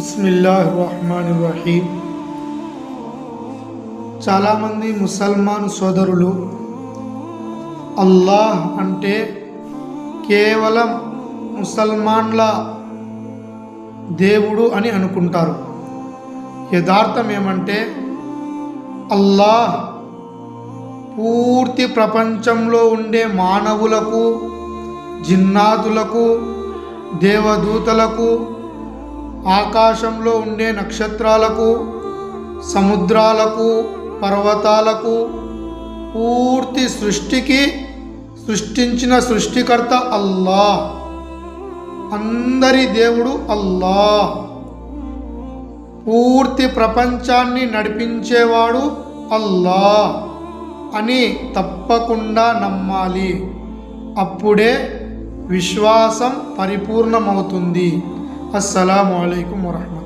బిస్మిల్లాహ్ రహమాన్ రహీం చాలామంది ముసల్మాన్ సోదరులు అల్లాహ్ అంటే కేవలం ముసల్మాన్ల దేవుడు అని అనుకుంటారు. యథార్థం ఏమంటే అల్లాహ్ పూర్తి ప్రపంచంలో ఉండే మానవులకు జిన్నాదులకు దేవదూతలకు ఆకాశంలో ఉండే నక్షత్రాలకు సముద్రాలకు పర్వతాలకు పూర్తి సృష్టికి సృష్టించిన సృష్టికర్త అల్లా అందరి దేవుడు అల్లా పూర్తి ప్రపంచాన్ని నడిపించేవాడు అల్లా అని తప్పకుండా నమ్మాలి. అప్పుడే విశ్వాసం పరిపూర్ణమవుతుంది. السلام عليكم ورحمة